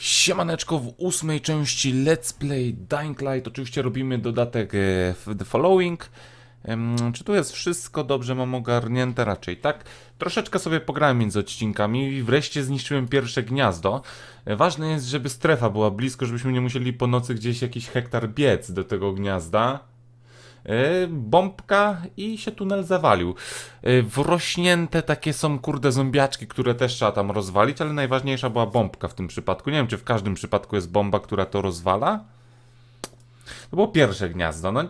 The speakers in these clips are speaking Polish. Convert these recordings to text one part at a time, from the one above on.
Siemaneczko w ósmej części Let's Play Dying Light. Oczywiście robimy dodatek e, The Following. Czy tu jest wszystko dobrze mam ogarnięte? Raczej tak. Troszeczkę sobie pograłem między odcinkami i wreszcie zniszczyłem pierwsze gniazdo. E, Ważne jest, żeby strefa była blisko, żebyśmy nie musieli po nocy gdzieś jakiś hektar biec do tego gniazda. E, bombka i się tunel zawalił. E, Wrośnięte takie są kurde zombiaczki, które też trzeba tam rozwalić, ale najważniejsza była bombka w tym przypadku. Nie wiem, czy w każdym przypadku jest bomba, która to rozwala. To było pierwsze gniazdo. No,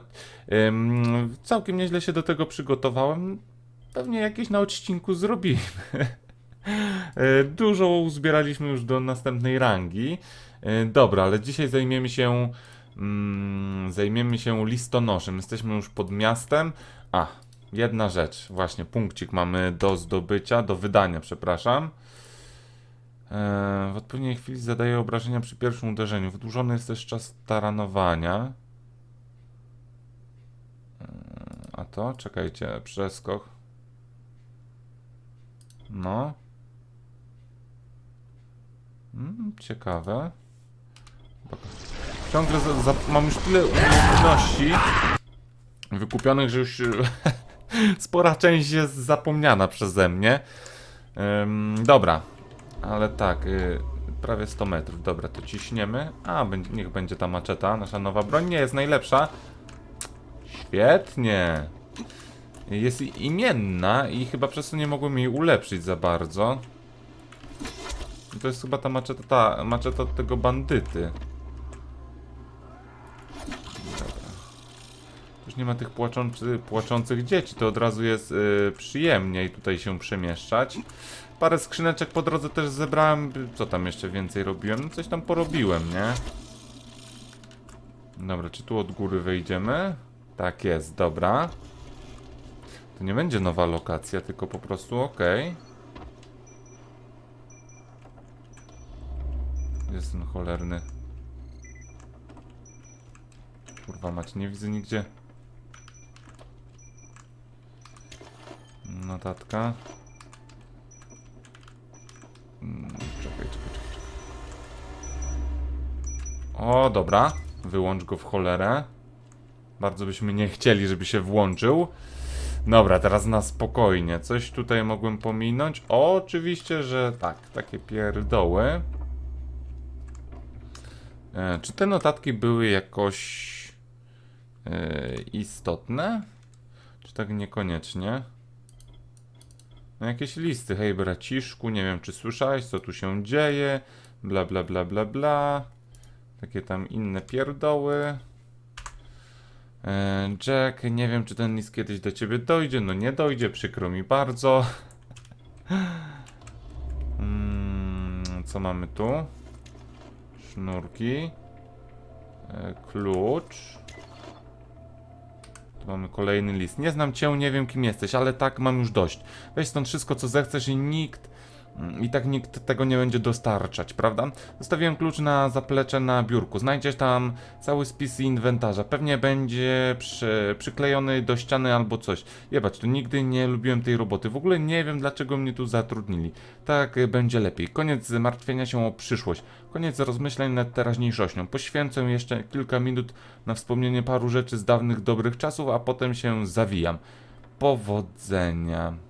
ym, całkiem nieźle się do tego przygotowałem. Pewnie jakieś na odcinku zrobimy. E, Dużo uzbieraliśmy już do następnej rangi. Dobra, ale dzisiaj zajmiemy się mm, zajmiemy się listonoszem. Jesteśmy już pod miastem. A, jedna rzecz. Właśnie, punkcik mamy do zdobycia, do wydania, przepraszam. E, w odpowiedniej chwili zadaje obrażenia przy pierwszym uderzeniu. Wydłużony jest też czas taranowania. E, a to? Czekajcie, przeskok. No. Mm, ciekawe. Ciągle za, za, mam już tyle umiejętności wykupionych, że już spora część jest zapomniana przeze mnie. Ym, dobra, ale tak, y, prawie 100 metrów. Dobra, to ciśniemy. A, niech będzie ta maczeta, nasza nowa broń. Nie jest najlepsza. Świetnie. Jest imienna i chyba przez to nie mogłem jej ulepszyć za bardzo. To jest chyba ta maczeta, ta maczeta tego bandyty. Nie ma tych płaczący, płaczących dzieci, to od razu jest y, przyjemniej tutaj się przemieszczać. Parę skrzyneczek po drodze też zebrałem. Co tam jeszcze więcej robiłem? No coś tam porobiłem, nie? Dobra, czy tu od góry wejdziemy? Tak jest, dobra. To nie będzie nowa lokacja, tylko po prostu ok. Jest ten cholerny. Kurwa mać, nie widzę nigdzie. Notatka. Mm, Czekaj, czekaj, czekaj. O, dobra. Wyłącz go w cholerę. Bardzo byśmy nie chcieli, żeby się włączył. Dobra, teraz na spokojnie. Coś tutaj mogłem pominąć? O, oczywiście, że tak. Takie pierdoły. E, czy te notatki były jakoś e, istotne? Czy tak niekoniecznie? No jakieś listy, hej braciszku, nie wiem czy słyszałeś co tu się dzieje, bla bla bla bla bla. Takie tam inne pierdoły. E, Jack, nie wiem czy ten list kiedyś do ciebie dojdzie, no nie dojdzie, przykro mi bardzo. Mm, co mamy tu? Sznurki. E, klucz. Tu mamy kolejny list. Nie znam cię, nie wiem kim jesteś, ale tak mam już dość. Weź stąd wszystko co zechcesz i nikt. I tak nikt tego nie będzie dostarczać, prawda? Zostawiłem klucz na zaplecze na biurku. Znajdziesz tam cały spis inwentarza. Pewnie będzie przy, przyklejony do ściany albo coś. Jebać, tu nigdy nie lubiłem tej roboty. W ogóle nie wiem, dlaczego mnie tu zatrudnili. Tak będzie lepiej. Koniec martwienia się o przyszłość. Koniec rozmyślań nad teraźniejszością. Poświęcę jeszcze kilka minut na wspomnienie paru rzeczy z dawnych dobrych czasów, a potem się zawijam. Powodzenia.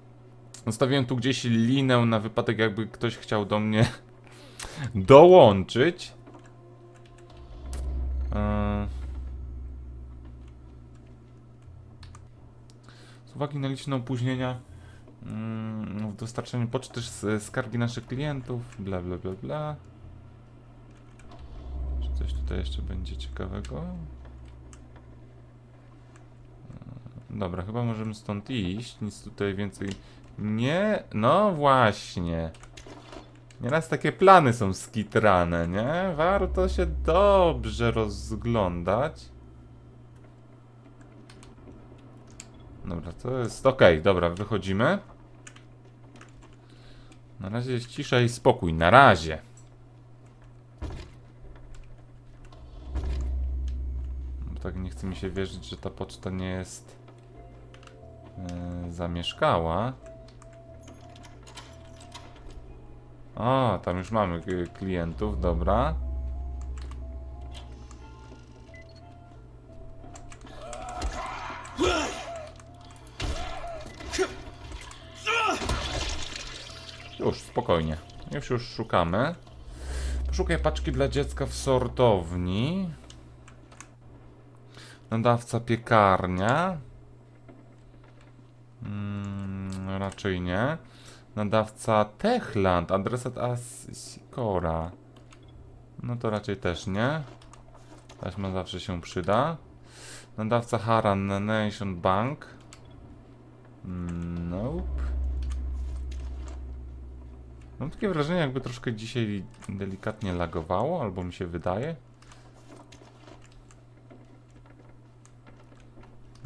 Zostawiłem tu gdzieś linę na wypadek, jakby ktoś chciał do mnie dołączyć. Eee. Z uwagi na liczne opóźnienia mm, w dostarczaniu poczty z skargi naszych klientów, bla bla bla bla. Czy coś tutaj jeszcze będzie ciekawego? Eee, Dobra, chyba możemy stąd iść. Nic tutaj więcej nie. No właśnie. Nieraz takie plany są skitrane, nie? Warto się dobrze rozglądać. Dobra, to jest. Okej, dobra, wychodzimy. Na razie jest cisza i spokój. Na razie. Tak nie chce mi się wierzyć, że ta poczta nie jest yy, zamieszkała. O, tam już mamy klientów, dobra. Już, spokojnie. Już, już szukamy. Poszukaj paczki dla dziecka w sortowni. Nadawca piekarnia. Mm, raczej nie. Nadawca Techland. Adresat Asikora. No to raczej też nie. Taśma zawsze się przyda. Nadawca Haran Nation Bank. Nope. Mam takie wrażenie, jakby troszkę dzisiaj delikatnie lagowało, albo mi się wydaje.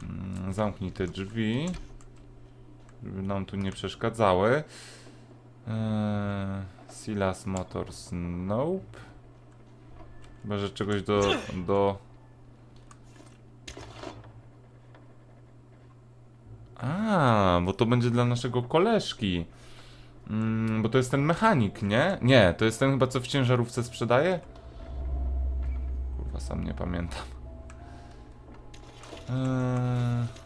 Mm, Zamknij te drzwi, żeby nam tu nie przeszkadzały. Eee, Silas Motors, nope. Chyba, że czegoś do, do... A, bo to będzie dla naszego koleżki. Mm, bo to jest ten mechanik, nie? Nie, to jest ten chyba, co w ciężarówce sprzedaje? Kurwa, sam nie pamiętam. Eee...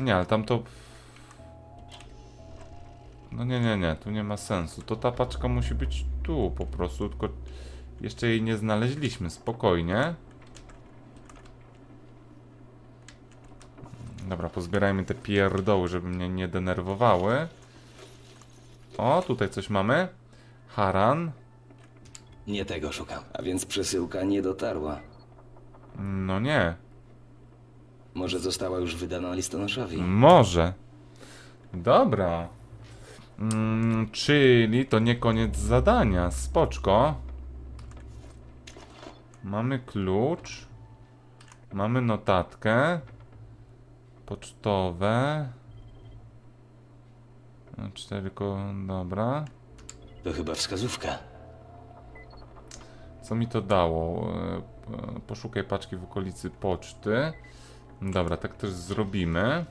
Nie, ale tam to... No nie, nie, nie, tu nie ma sensu. To ta paczka musi być tu po prostu, tylko jeszcze jej nie znaleźliśmy, spokojnie. Dobra, pozbierajmy te pierdoły, żeby mnie nie denerwowały. O, tutaj coś mamy. Haran. Nie tego szukam. A więc przesyłka nie dotarła. No nie. Może została już wydana listonoszowi. Może. Dobra. Mm, czyli to nie koniec zadania. Spoczko. Mamy klucz. Mamy notatkę. Pocztowe. No, Cztery ko... Dobra. To chyba wskazówka. Co mi to dało? E, e, Poszukaj paczki w okolicy poczty. Dobra, tak też zrobimy.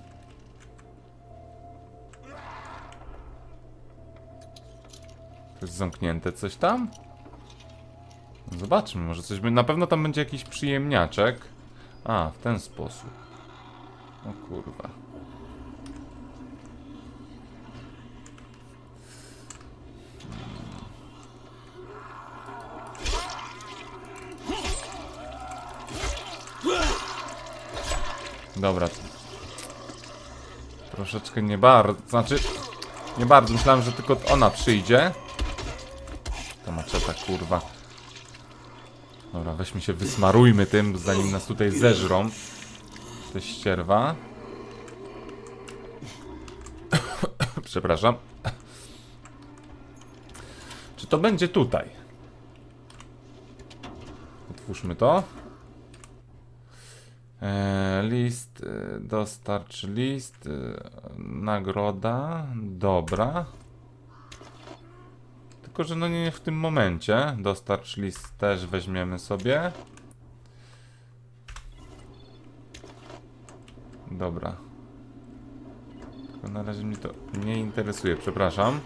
To jest zamknięte coś tam? Zobaczmy, może coś będzie. Na pewno tam będzie jakiś przyjemniaczek. A, w ten sposób. O kurwa. Dobra. Troszeczkę nie bardzo, znaczy nie bardzo, myślałem, że tylko ona przyjdzie. To maczeta, kurwa. Dobra, weźmy się, wysmarujmy tym, zanim nas tutaj zeżrą. To ścierwa. Przepraszam. Czy to będzie tutaj? Otwórzmy to. E, list, e, dostarcz list, e, nagroda, dobra. Tylko, że no nie w tym momencie. Dostarcz list też weźmiemy sobie. Dobra. Tylko na razie mnie to nie interesuje, przepraszam.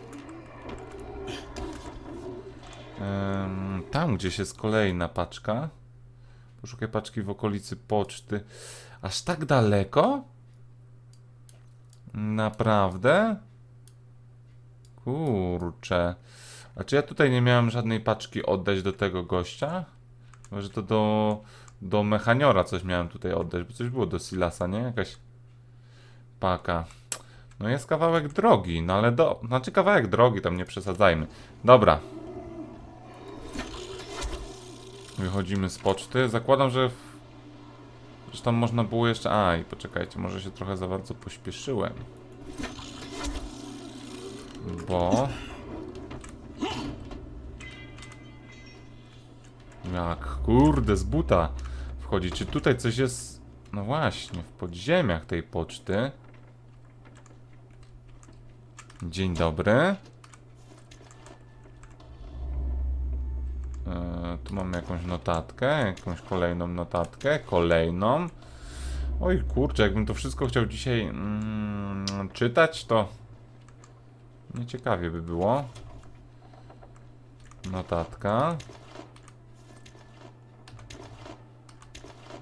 Tam gdzieś jest kolejna paczka. Poszukaj paczki w okolicy poczty. Aż tak daleko? Naprawdę? Kurczę. A czy ja tutaj nie miałem żadnej paczki oddać do tego gościa? Może to do, do mechaniora coś miałem tutaj oddać, bo coś było do Silasa, nie? Jakaś paka. No jest kawałek drogi, no ale do... Znaczy kawałek drogi, tam nie przesadzajmy. Dobra. Wychodzimy z poczty. Zakładam, że... W... Że tam można było jeszcze... A, i poczekajcie, może się trochę za bardzo pośpieszyłem. Bo... Jak kurde, z buta wchodzi. Czy tutaj coś jest... No właśnie, w podziemiach tej poczty. Dzień dobry. E, tu mamy notatkę, jakąś kolejną notatkę, kolejną. Oj kurczę, jakbym to wszystko chciał dzisiaj mm, czytać, to nieciekawie by było. Notatka.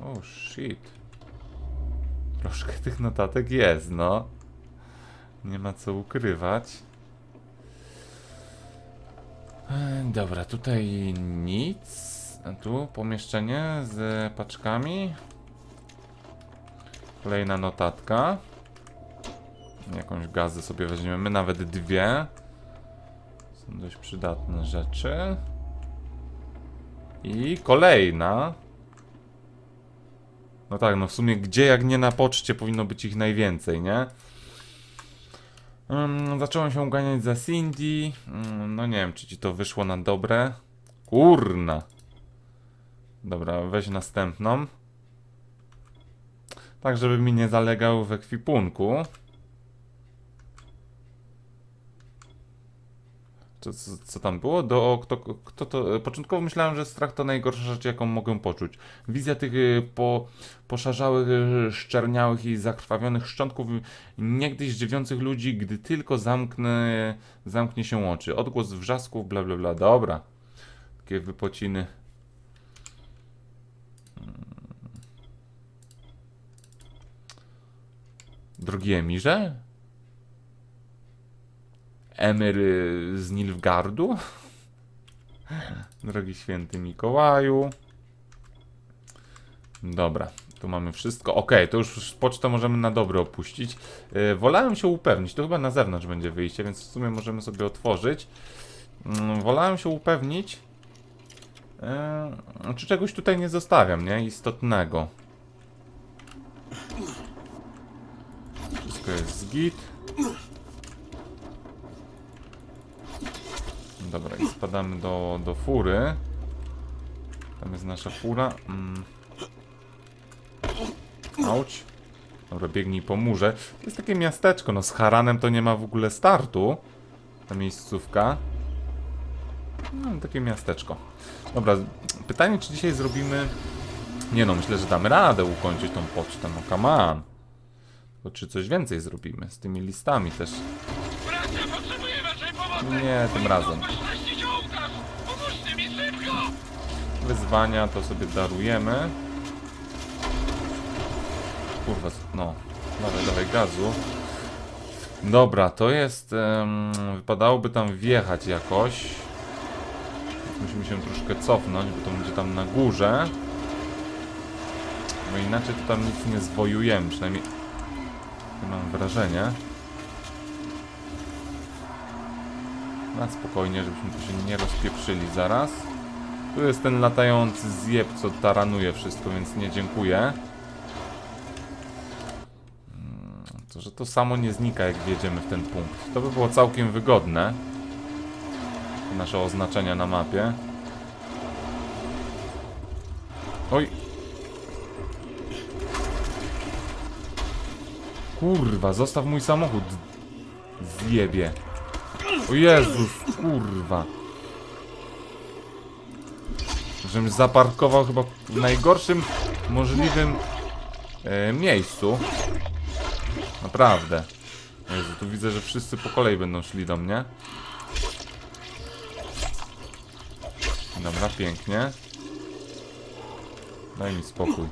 Oh shit. Troszkę tych notatek jest, no. Nie ma co ukrywać. Dobra, tutaj nic. Tu pomieszczenie z paczkami. Kolejna notatka. Jakąś gazę sobie weźmiemy, nawet dwie. Są dość przydatne rzeczy. I kolejna. No tak, no w sumie gdzie jak nie na poczcie powinno być ich najwięcej, nie? Um, zacząłem się uganiać za Cindy. Mm, no nie wiem, czy ci to wyszło na dobre. Kurna. Dobra, weź następną. Tak, żeby mi nie zalegał w ekwipunku. Co, co, co tam było? Do, kto, kto to, początkowo myślałem, że strach to najgorsza rzecz, jaką mogę poczuć. Wizja tych y, po, poszarzałych, y, szczerniałych i zakrwawionych szczątków niegdyś żywiących ludzi, gdy tylko zamknę, zamknie się oczy. Odgłos wrzasków, bla bla bla. Dobra. Takie wypociny. Drogi Emirze? Emir y, z Nilfgardu? Drogi święty Mikołaju. Dobra, tu mamy wszystko. Ok, to już pocztę możemy na dobre opuścić. Yy, wolałem się upewnić, to chyba na zewnątrz będzie wyjście, więc w sumie możemy sobie otworzyć. Yy, wolałem się upewnić, yy, czy czegoś tutaj nie zostawiam, nie? Istotnego. Jest z git. Dobra, i spadamy do, do fury. Tam jest nasza fura. Mm. Auć. Dobra, biegnij po murze. To jest takie miasteczko, no z Haranem to nie ma w ogóle startu. Ta miejscówka. No, takie miasteczko. Dobra, pytanie, czy dzisiaj zrobimy... Nie no, myślę, że damy radę ukończyć tą pocztę, no come on. Tylko czy coś więcej zrobimy z tymi listami też. Bracia, potrzebuję waszej pomocy! Nie, tym razem. Pośleścić ołtarz! Pomóżcie mi szybko! Wyzwania to sobie darujemy. Kurwa, no. Dawaj, dawaj gazu. Dobra, to jest... em, wypadałoby tam wjechać jakoś. Musimy się troszkę cofnąć, bo to będzie tam na górze. Bo inaczej to tam nic nie zwojujemy, przynajmniej... takie Mam wrażenie. Na spokojnie, żebyśmy tu się nie rozpieprzyli zaraz. Tu jest ten latający zjeb, co taranuje wszystko, więc nie dziękuję. Mm, To, że to samo nie znika, jak wjedziemy w ten punkt. To by było całkiem wygodne. Nasze oznaczenia na mapie. Oj. Kurwa, zostaw mój samochód. Zjebie. O Jezus, kurwa. Żebym zaparkował chyba w najgorszym możliwym e, miejscu. Naprawdę. Jezu, tu widzę, że wszyscy po kolei będą szli do mnie. Dobra, pięknie. Daj mi spokój.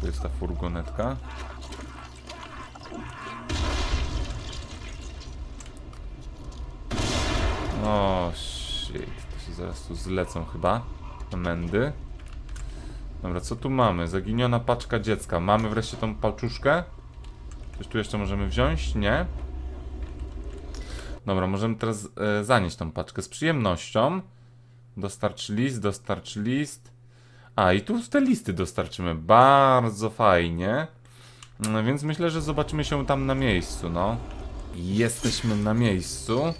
Tu jest ta furgonetka. O, shit. To się zaraz tu zlecą chyba. Mendy. Dobra, co tu mamy? Zaginiona paczka dziecka. Mamy wreszcie tą paczuszkę? Coś tu jeszcze możemy wziąć? Nie. Dobra, możemy teraz e, zanieść tą paczkę z przyjemnością. Dostarcz list, dostarcz list. A, i tu te listy dostarczymy. Bardzo fajnie. No, więc myślę, że zobaczymy się tam na miejscu, no. Jesteśmy na miejscu.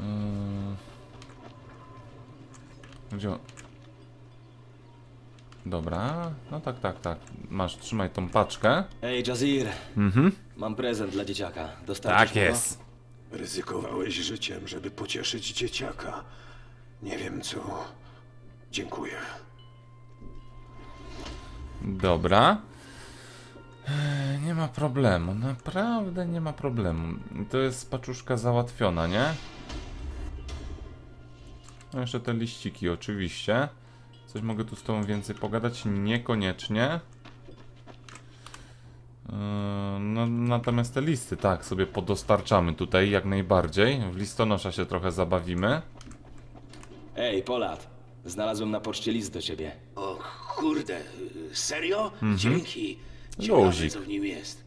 Yy. Gdzie on? Dobra, no tak, tak, tak. Masz, trzymaj tą paczkę. Ej, Jazir, Mhm. mam prezent dla dzieciaka. Dostarczysz Tak go? jest. Ryzykowałeś życiem, żeby pocieszyć dzieciaka. Nie wiem co. Dziękuję. Dobra. Nie ma problemu, naprawdę nie ma problemu. To jest paczuszka załatwiona, nie? No jeszcze te liściki oczywiście. Coś mogę tu z tobą więcej pogadać? Niekoniecznie. Eee, No, natomiast te listy, tak, sobie podostarczamy tutaj jak najbardziej. W listonosza się trochę zabawimy. Ej, Polat, znalazłem na poczcie list do ciebie. O kurde, serio? Dzięki. Ciekawe, Luzik. co w nim jest.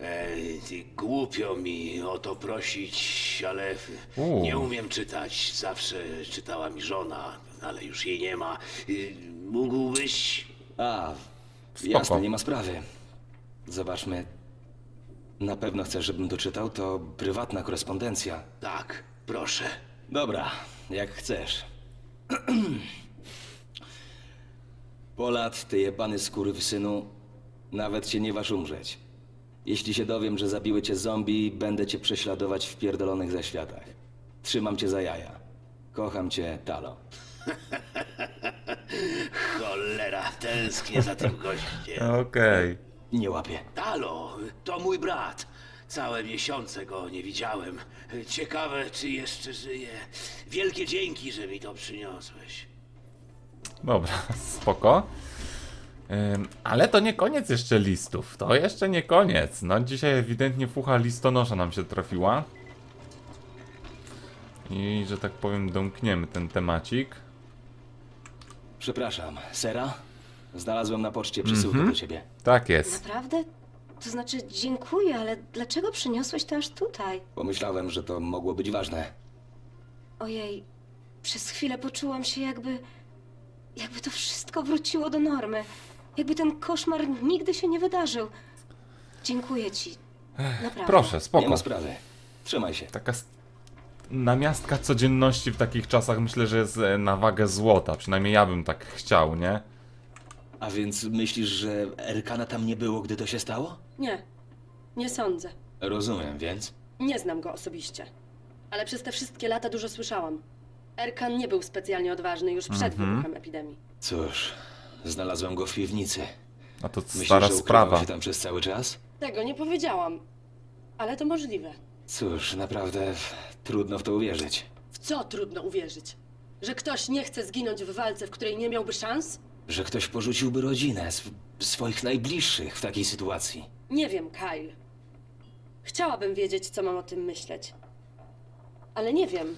Ej, głupio mi o to prosić, ale U. nie umiem czytać. Zawsze czytała mi żona, ale już jej nie ma. Y, Mógłbyś... A, Spoko. jasne, nie ma sprawy. Zobaczmy. Na pewno chcesz, żebym doczytał? To prywatna korespondencja. Tak, proszę. Dobra, jak chcesz. Polat, ty jebany synu, nawet cię nie waż umrzeć. Jeśli się dowiem, że zabiły cię zombie, będę cię prześladować w pierdolonych zaświatach. Trzymam cię za jaja. Kocham cię, Talo. Cholera, tęsknię za tym gościem. Okej. Nie łapię. Talo, to mój brat. Całe miesiące go nie widziałem. Ciekawe, czy jeszcze żyje. Wielkie dzięki, że mi to przyniosłeś. Dobra, spoko. Ale to nie koniec jeszcze listów. To jeszcze nie koniec. No dzisiaj ewidentnie fucha listonosza nam się trafiła. I że tak powiem domkniemy ten temacik. Przepraszam, Sera? Znalazłem na poczcie przesyłkę do ciebie. Tak jest. Naprawdę? To znaczy, dziękuję, ale dlaczego przyniosłeś to aż tutaj? Pomyślałem, że to mogło być ważne. Ojej, przez chwilę poczułam się jakby. jakby to wszystko wróciło do normy. Jakby ten koszmar nigdy się nie wydarzył. Dziękuję ci. Naprawdę. Proszę, Nie spoko. ma sprawy. Trzymaj się. Taka s- namiastka codzienności w takich czasach myślę, że jest e, na wagę złota. Przynajmniej ja bym tak chciał, nie? A więc myślisz, że Erkana tam nie było, gdy to się stało? Nie, nie sądzę. Rozumiem, więc. Nie znam go osobiście. Ale przez te wszystkie lata dużo słyszałam. Erkan nie był specjalnie odważny już przed wybuchem epidemii. Cóż, znalazłem go w piwnicy. A to Myślisz, stara że ukrywał sprawa. się tam przez cały czas? Tego nie powiedziałam. Ale to możliwe. Cóż, naprawdę trudno w to uwierzyć. W co trudno uwierzyć? Że ktoś nie chce zginąć w walce, w której nie miałby szans? Że ktoś porzuciłby rodzinę, sw- swoich najbliższych w takiej sytuacji. Nie wiem, Kyle. Chciałabym wiedzieć, co mam o tym myśleć. Ale nie wiem.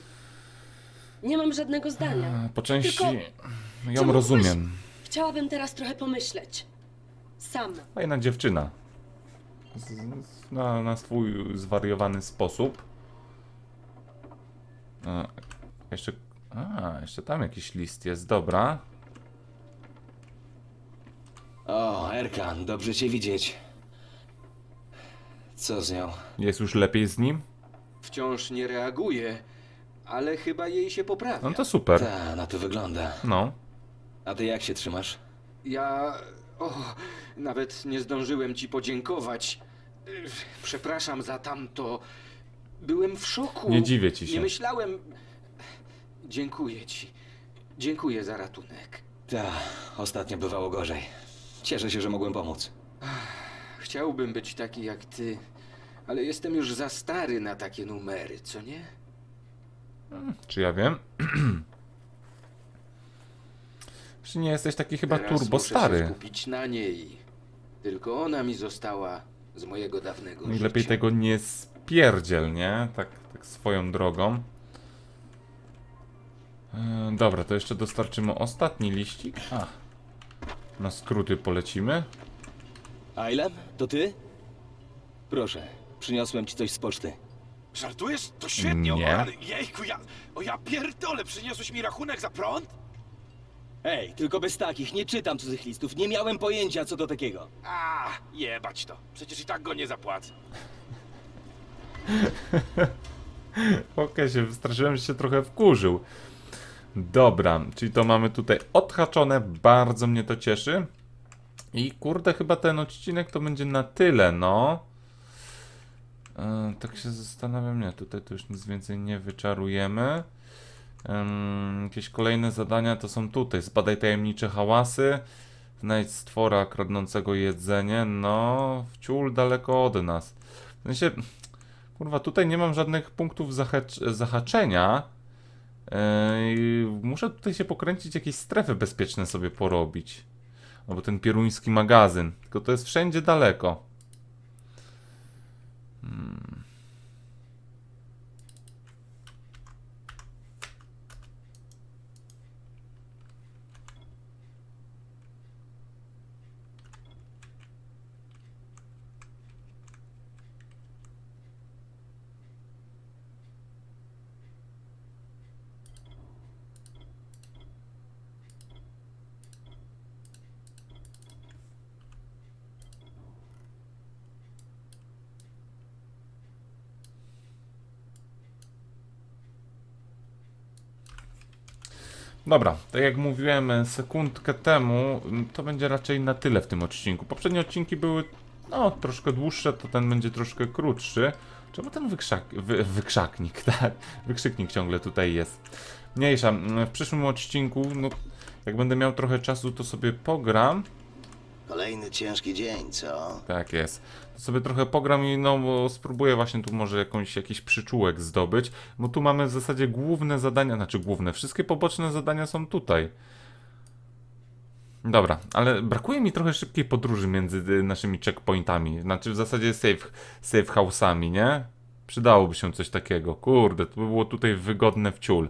Nie mam żadnego zdania. Po części Tylko- ją rozumiem. Chciałabym teraz trochę pomyśleć. Sama. Fajna dziewczyna. Z, z, na, na swój zwariowany sposób. A, jeszcze. A, jeszcze tam jakiś list jest, dobra. O, Erkan, dobrze cię widzieć. Co z nią? Jest już lepiej z nim? Wciąż nie reaguje, ale chyba jej się poprawia. No to super. Ta, na to wygląda. No. A ty jak się trzymasz? Ja. O, nawet nie zdążyłem ci podziękować. Ech, Przepraszam za tamto. Byłem w szoku. Nie dziwię ci się. Nie myślałem. Dziękuję ci. Dziękuję za ratunek. Ta, ostatnio bywało gorzej. Cieszę się, że mogłem pomóc. Chciałbym być taki jak ty, ale jestem już za stary na takie numery, co nie? Czy ja wiem? Czy nie jesteś taki chyba Teraz turbo muszę się stary? skupić na niej. Tylko ona mi została z mojego dawnego i lepiej życia. tego nie spierdziel, nie? Tak, tak swoją drogą. E, dobra, to jeszcze dostarczymy ostatni liścik. A. Na skróty polecimy. Ailem, to ty? Proszę, przyniosłem ci coś z poczty. Żartujesz? To świetnie, Nie. o, ale jejku, ja... O ja pierdolę, przyniosłeś mi rachunek za prąd? Ej, tylko bez takich, nie czytam cudzych listów, nie miałem pojęcia co do takiego. A, jebać to. Przecież i tak go nie zapłacę. Okej, się wystraszyłem, że się trochę wkurzył. Dobra, czyli to mamy tutaj odhaczone, bardzo mnie to cieszy. I kurde, chyba ten odcinek to będzie na tyle, no. E, tak się zastanawiam, nie, tutaj to już nic więcej nie wyczarujemy. Em, jakieś kolejne zadania to są tutaj. Zbadaj tajemnicze hałasy. Znajdź stwora kradnącego jedzenie. No, wciul daleko od nas. W sensie, kurwa, tutaj nie mam żadnych punktów zahacz- zahaczenia. Ej, muszę tutaj się pokręcić, jakieś strefy bezpieczne sobie porobić. Albo ten pieruński magazyn. Tylko to jest wszędzie daleko. Hmm. Dobra, tak jak mówiłem e, sekundkę temu, to będzie raczej na tyle w tym odcinku. Poprzednie odcinki były no, troszkę dłuższe, to ten będzie troszkę krótszy. Czemu ten wykrzak, wy, wykrzaknik, tak? Wykrzyknik ciągle tutaj jest. Mniejsza, w przyszłym odcinku, no, jak będę miał trochę czasu, to sobie pogram. Kolejny ciężki dzień, co? Tak jest. To sobie trochę pogram i no bo spróbuję właśnie tu może jakąś, jakiś przyczółek zdobyć, bo tu mamy w zasadzie główne zadania, znaczy główne, wszystkie poboczne zadania są tutaj. Dobra, ale brakuje mi trochę szybkiej podróży między y, naszymi checkpointami, znaczy w zasadzie safe, safe house'ami, nie? Przydałoby się coś takiego. Kurde, to by było tutaj wygodne w ciul.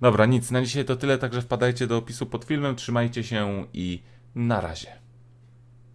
Dobra, nic, na dzisiaj to tyle, także wpadajcie do opisu pod filmem, trzymajcie się i na razie.